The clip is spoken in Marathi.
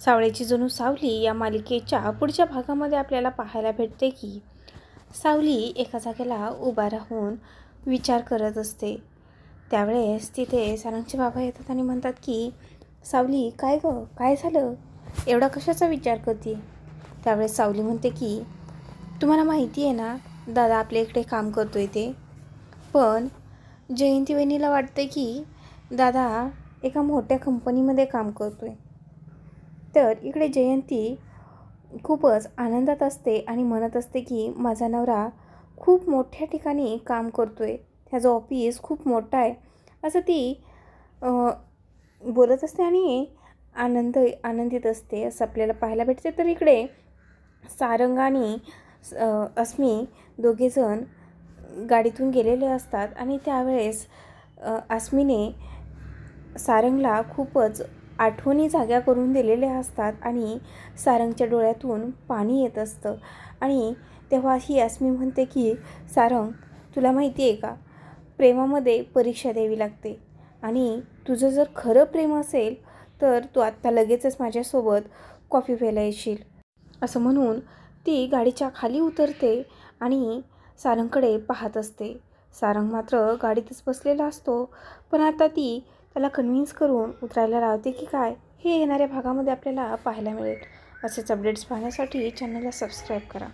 सावळ्याची जणू सावली या मालिकेच्या पुढच्या भागामध्ये आपल्याला पाहायला भेटते की सावली एका जागेला उभा राहून विचार करत असते. त्यावेळेस तिथे सारंगचे बाबा येतात आणि म्हणतात की सावली काय गं? काय झालं? एवढा कशाचा विचार करते त्यावेळेस सावली म्हणते की तुम्हाला माहिती आहे ना दादा आपल्या इकडे काम करतो आहे ते. पण जयंती वहिनीला वाटते की दादा एका मोठ्या कंपनीमध्ये काम करतो आहे तर इकडे जयंती खूपच आनंदात असते आणि म्हणत असते की माझा नवरा खूप मोठ्या ठिकाणी काम करतो आहे त्याचं ऑफिस खूप मोठं आहे. असं ती बोलत असते आणि आनंद आनंदित असते असं आपल्याला पाहायला भेटते. तर इकडे सारंग आणि अस्मी दोघेजण गाडीतून गेलेले असतात आणि त्यावेळेस अस्मीने सारंगला खूपच आठवणी जाग्या करून दिलेल्या असतात आणि सारंगच्या डोळ्यातून पाणी येत असतं. आणि तेव्हा ही अस्मी म्हणते की सारंग तुला माहिती आहे का? प्रेमामध्ये परीक्षा द्यावी लागते. आणि तुझं जर खरं प्रेम असेल तर तू आत्ता लगेचच माझ्यासोबत कॉफी प्यायला येशील. असं म्हणून ती गाडीच्या खाली उतरते आणि सारंगकडे पाहत असते. सारंग मात्र गाडीतच बसलेला असतो. पण आता ती त्याला कन्व्हिन्स करून उतरायला लावते की काय हे येणाऱ्या भागामध्ये आपल्याला पाहायला मिळेल. असेच अपडेट्स पाहण्यासाठी चॅनलला सबस्क्राईब करा.